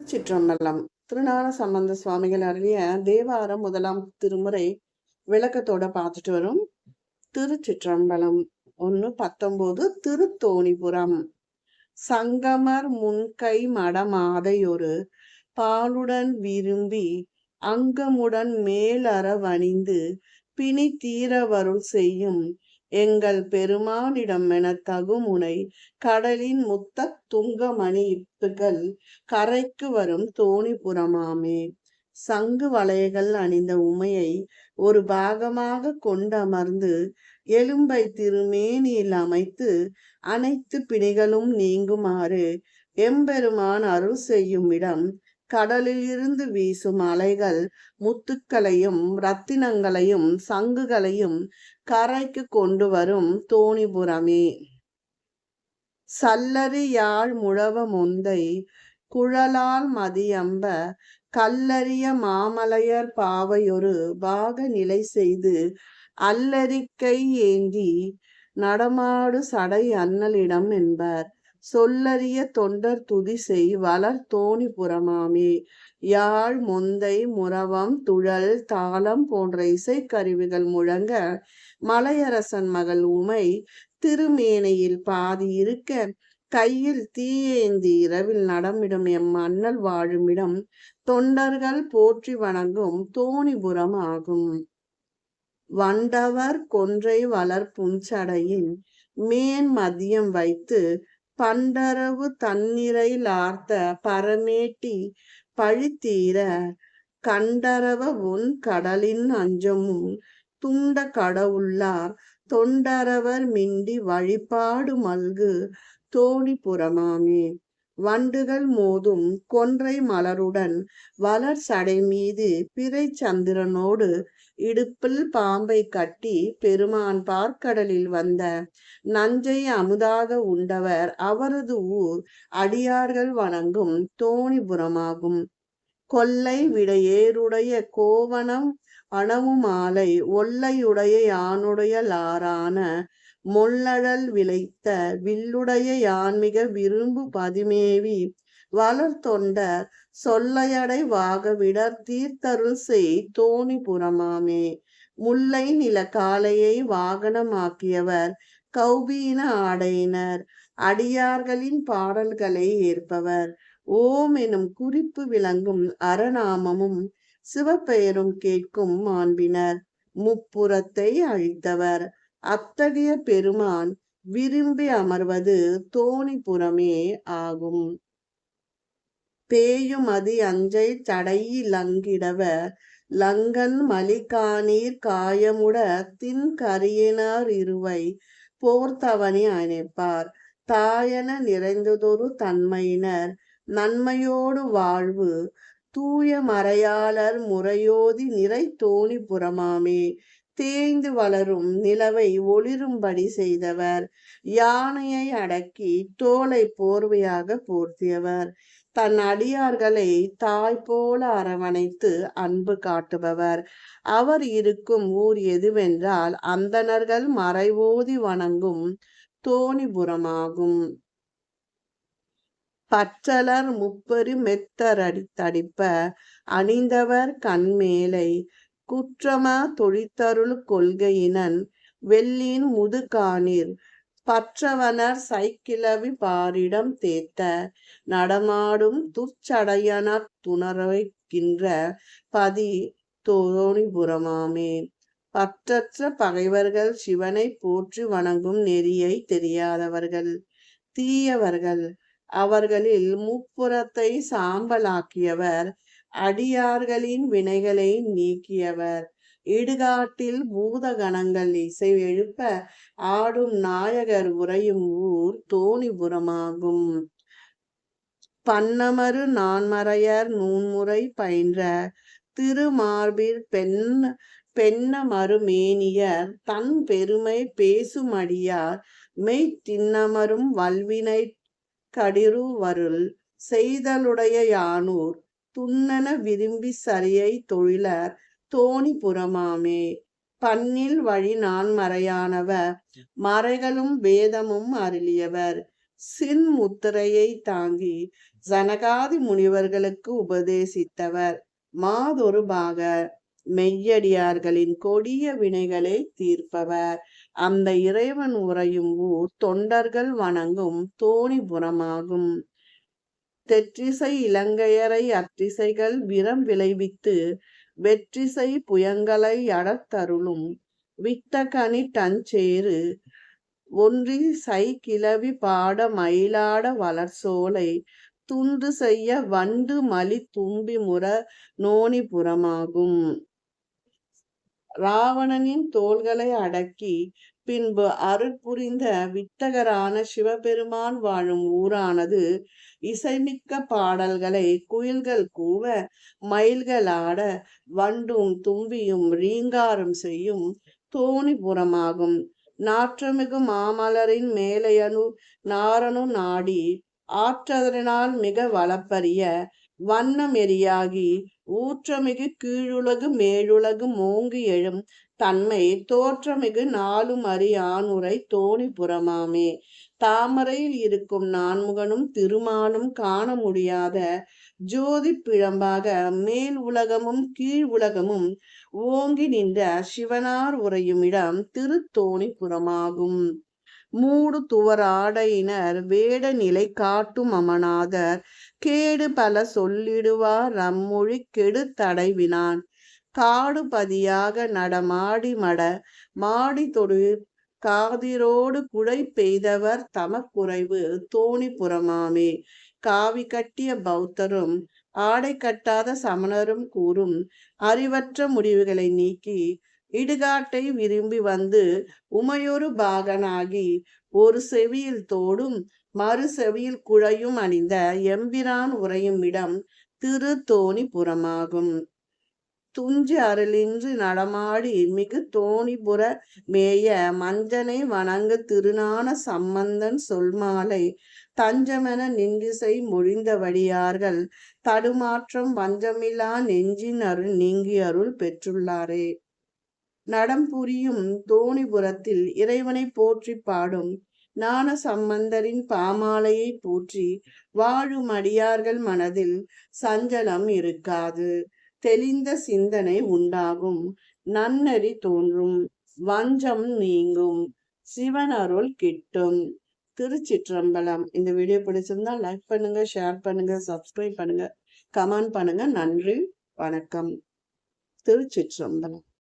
சிற்றம்பலம். திருநான சம்பந்த சுவாமிகள் அருளிய தேவாரம் முதலாம் திருமுறை விளக்கத்தோட பார்த்துட்டு வரும். திருச்சிற்றம்பலம் ஒன்னு பத்தொன்பது திருத்தோணிபுரம். சங்கமர் முன்கை மடமாதையொரு பாலுடன் விரும்பி அங்கமுடன் மேலற வணிந்து பிணி தீரவருள் செய்யும் எங்கள் பெருமானிடம் என தகுமுனை கடலின் முத்த துங்கமணி இப்புகள் கரைக்கு வரும் தோணிபுரமாமே சங்கு வளையகள் அணிந்த உமையை ஒரு பாகமாக கொண்டமர்ந்து எலும்பை திருமேனியில் அமைத்து அனைத்து பிணிகளும் நீங்குமாறு எம்பெருமான் அருள் செய்யும் இடம் கடலில் இருந்து வீசும் அலைகள் முத்துக்களையும் ரத்தினங்களையும் சங்குகளையும் கரைக்கு கொண்டு வரும் தோணிபுரமே. சல்லரி யாழ் முழவ முந்தை குழலால் மதியம்ப கல்லறிய மாமலையர் பாவையொரு பாக நிலை செய்து அல்லறிக்கை ஏந்தி நடமாடு சடை அன்னலிடம் என்பர். சொல்லறிய தொண்டர் துதிசை வளர் தோணி புறமாமே. யாழ் முந்தை முரவம் துழல் தாளம் போன்ற இசைக்கருவிகள் முழங்க மலையரசன் மகள் உமை திருமேனையில் பாதி இருக்க கையில் தீயேந்தி இரவில் நடமிடும் எம் அண்ணல் வாழுமிடம் தொண்டர்கள் போற்றி வணங்கும் தோணிபுரம் ஆகும் வண்டவர் கொன்றை வளர் புஞ்சடையின் மேன் மதியம் வைத்து பண்டரவு தன்னிறையில் பரமேட்டி பழித்தீர கண்டரவ உன் கடலின் அஞ்சமும் துண்ட கடவுள்ளார். தொண்டரவர் மிண்டி வழிபாடு மல்கு தோணிபுறமாமே வண்டுகள் மோதும் கொன்றை மலருடன் வளர் சடை மீது பிறை சந்திரனோடு இடுப்பில் பாம்பை கட்டி பெருமான் பார்க்கடலில் வந்த நஞ்சை அமுதாக உண்டவர் அவரது ஊர் அடியார்கள் வணங்கும் தோணிபுரமாகும். கொல்லை விடையேருடைய கோவணம் அணவு மாலை ஒல்லையுடைய யானுடைய லாரான மொல்லழல் விளைத்த வில்லுடைய யான்மிக விரும்பு பதிமேவி வளர் தொண்டர் சொல்லையடை வாக விடர் தீர்த்தருள் செய் தோணி புறமாமே. முல்லை நில காலையை வாகனமாக்கியவர் கௌபீன ஆடையினர். அடியார்களின் பாடல்களை ஏற்பவர். ஓம் எனும் குறிப்பு விளங்கும் அரணாமமும் சிவப்பெயரும் கேட்கும் மாண்பினர். முப்புறத்தை அழித்தவர். அத்தகைய பெருமான் விரும்பி அமர்வது தோணிபுரமே ஆகும். பேயும் அதி அஞ்சை தடையிலங்கிடவர் லங்கன் மலிகானீர் காயமுட தின் கரியனார் இருவை போர்த்தவனி அணைப்பார். தாயன நிறைந்ததொரு தன்மையினர் நன்மையோடு வாழ்வு தூய மறையாளர் முறையோதி நிறை தோணி புறமாமே. தேய்ந்து வளரும் நிலவை ஒளிரும்படி செய்தவர் யானையை அடக்கி தோலை போர்வையாக போர்த்தியவர். தன் அடியார்களை தாய் போல அரவணைத்து அன்பு காட்டுபவர். அவர் இருக்கும் ஊர் எதுவென்றால் அந்தணர்கள் மறைவோதி வணங்கும் தோணிபுரமாகும். பற்றலர் முப்பெரு மெத்தரடி தடிப்ப அணிந்தவர் கண்மேலை. குற்றமா தொழித்தருள் கொள்கையினன் வெள்ளின் முதுகாணிர் பற்றவனர் சைக்கிளவி பாரிடம் தேத்த நடமாடும் துச்சடையனர் துணர்வைக்கின்ற பதி தோணிபுரமாமே. பற்றற்ற பகைவர்கள் சிவனை போற்றி வணங்கும் நெறியை தெரியாதவர்கள் தீயவர்கள். அவர்களில் முப்புறத்தை சாம்பலாக்கியவர் அடியார்களின் வினைகளை நீக்கியவர். இடுகாட்டில் பூதகணங்கள் இசை எழுப்ப ஆடும் நாயகர் உறையும் ஊர் தோணிபுரமாகும். பன்னமரு நான்மறையர் நூன்முறை பயின்ற திருமார்பில் பெண் பெண்ண மறுமேனியர் தன் பெருமை பேசுமடியார் மெய் தின்னமரும் வல்வினை கடிருவருள் செய்தலுடைய யானூர் துண்ணன விரும்பி சரியை தொழிலர் தோணி புறமாமே. பன்னில் வழி நான் மறையானவர். மறைகளும் வேதமும் அருளியவர். சின் முத்திரையை தாங்கி ஜனகாதி முனிவர்களுக்கு உபதேசித்தவர். மாதொரு பாக மெய்யடியார்களின் கொடிய வினைகளை தீர்ப்பவர். அந்த இறைவன் உறையும் ஊர் தொண்டர்கள் வணங்கும் தோணிபுரமாகும் தெற்றிசை இலங்கையரை அத்திசைகள் விரம் விளைவித்து வெற்றிசை புயங்களை அடத்தருளும் வித்தகனி டஞ்சேரு ஒன்றி சை கிளவி பாட மயிலாட வளர்சோலை துண்டு செய்ய வண்டு மலி தும்பி முற நோனிபுரமாகும் ராவணனின் தோள்களை அடக்கி பின்பு அருட்புரிந்த வித்தகரான சிவபெருமான் வாழும் ஊரானது இசைமிக்க பாடல்களை குயில்கள் கூவ மயில்கள் ஆட வண்டும் தும்பியும் ரீங்காரம் செய்யும் தோணிபுரமாகும் நாற்றமிகு மாமலரின் மேலையனு நாரணு நாடி ஆற்றதனால் மிக வளப்பரிய வண்ணமெரியாகி ஊற்றமிகு கீழுலகு மேழுலகு மோங்கி எழும் தன்மை தோற்றமிகு நாலும் அறியானுரை தோணிபுறமாமே தாமரையில் இருக்கும் நான்முகனும் திருமாலும் காண முடியாத ஜோதி பிழம்பாக மேல் உலகமும் கீழ் உலகமும் ஓங்கி நின்ற சிவனார் உறையும் இடம் திருத்தோணிபுரமாகும் மூடு துவராடையினர் வேட நிலை காட்டும் அமனாதர். கேடு பல சொல்லிடுவார் ரம்மொழி கெடு தடைவினான். காடு பதியாக நடமாடி மட மாடி தொடு காதிரோடு குடை பெய்தவர் தமக்குறைவு தோணிபுறமாமே காவி கட்டிய பௌத்தரும் ஆடை கட்டாத சமணரும் கூறும் அறிவற்ற முடிவுகளை நீக்கி இடுகாட்டை விரும்பி வந்து உமையொரு பாகனாகி ஒரு செவியில் தோடும் மறு செவியில் குழையும் அணிந்த எம்பிரான் உறையும் இடம் திரு தோணிபுரமாகும் துஞ்சு அருளின்றி நடமாடி மிகு தோணிபுர மேய மஞ்சனை வணங்கு திருநான சம்பந்தன் சொல்மாலை தஞ்சமென நின்றிசை மொழிந்தவடியார்கள் தடுமாற்றம் வஞ்சமிலா நெஞ்சின் அருள் நீங்கி அருள் பெற்றுள்ளாரே. நடம் புரியும் தோணிபுரத்தில் இறைவனை போற்றி பாடும் ஞான சம்பந்தரின் பாமாலையை போற்றி வாழும் அடியார்கள் மனதில் சஞ்சலம் இருக்காது. தெளிந்த சிந்தனை உண்டாகும். நன்னறி தோன்றும். வஞ்சம் நீங்கும். சிவன் அருள் கிட்டும். திருச்சிற்றம்பலம். இந்த வீடியோ பிடிச்சிருந்தா லைக் பண்ணுங்க ஷேர் பண்ணுங்க சப்ஸ்கிரைப் பண்ணுங்க. கமெண்ட் பண்ணுங்க. நன்றி வணக்கம். திருச்சிற்றம்பலம்.